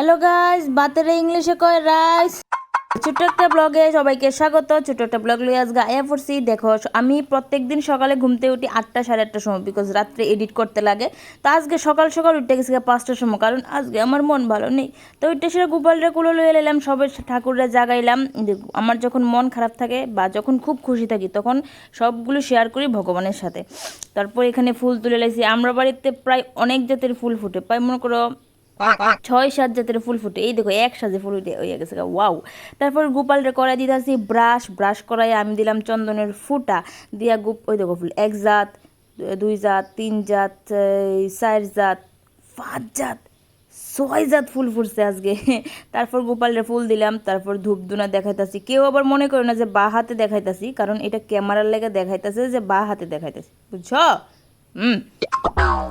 Hello guys বাতেরে ইংলিশে কয় rice ছোট্ট একটা ব্লগে সবাইকে স্বাগত। ছোট্ট একটা ব্লগ লিয়ে আজকে আয়া পড়ছি। দেখো, আমি প্রত্যেকদিন সকালে ঘুমতে উঠি আটটা সাড়ে আটটার সময় বিকজ রাত্রে এডিট করতে লাগে। তো আজকে সকাল সকাল উঠতে গেছি পাঁচটার সময়, কারণ আজকে আমার মন ভালো নেই। তো উঠতে সেটা গোপালরে কুলো লয়ে এলাম, সবে ঠাকুররা জাগাইলাম। আমার যখন মন খারাপ থাকে বা যখন খুব খুশি থাকি, তখন সবগুলো শেয়ার করি ভগবানের সাথে। তারপর এখানে ফুল তুলে লাইছি। আমরা বাড়িতে প্রায় অনেক জাতের ফুল ফুটে। প্রায় মনে করো ছয় সাত জাতের ফুল ফুটে, এই দেখো এক সাজে ফুল উঠে হয়ে গেছে ওয়াও তারপর গোপালরে করাই দিতেছি ব্রাশ ব্রাশ করাই আমি দিলাম চন্দনের ফুটা, দিয়া গোপ ওই দেখো ফুল, এক জাত, দুই জাত, তিন জাত চার জাত, পাঁচ জাত, ছয় জাত ফুল ফুটছে আজকে। তারপর গোপালের ফুল দিলাম, তারপর ধূপ ধুনা দেখাইতাছি। কেউ আবার মনে করে না যে বা হাতে দেখাইতাছি, কারণ এটা ক্যামেরার লেগে দেখাইতাছে যে বা হাতে দেখাইতাছি, বুঝছ? হুম।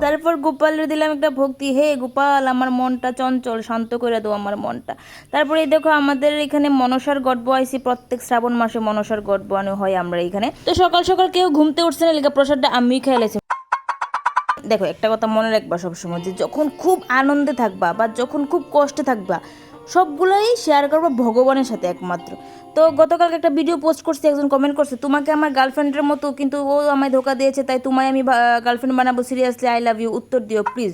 তারপর গোপালের দিলাম একটা ভক্তি। হে গোপাল, আমার মনটা চঞ্চল, শান্ত করে দাও আমার মনটা। তারপরে দেখো আমাদের এখানে মনসার গর্ব আইসি, প্রত্যেক শ্রাবণ মাসে মনসার গর্ব আনো হয় আমরা এখানে। তো সকাল সকাল কেউ ঘুমতে উঠছে না লেখা প্রসাদটা আমি খেয়েছি দেখো একটা কথা মনে রাখবা সবসময়, যে যখন খুব আনন্দে থাকবা বা যখন খুব কষ্টে থাকবা সবগুলোই শেয়ার করব, ভগবানের সাথে একমাত্র। তো গতকালকে একটা ভিডিও পোস্ট করছি, একজন কমেন্ট করছে, তোমাকে আমার গার্লফ্রেন্ডের মতো, কিন্তু ও আমায় ধোকা দিয়েছে, তাই তোমায় আমি গার্লফ্রেন্ড বানাবো সিরিয়াসলি আই লাভ ইউ উত্তর দিও প্লিজ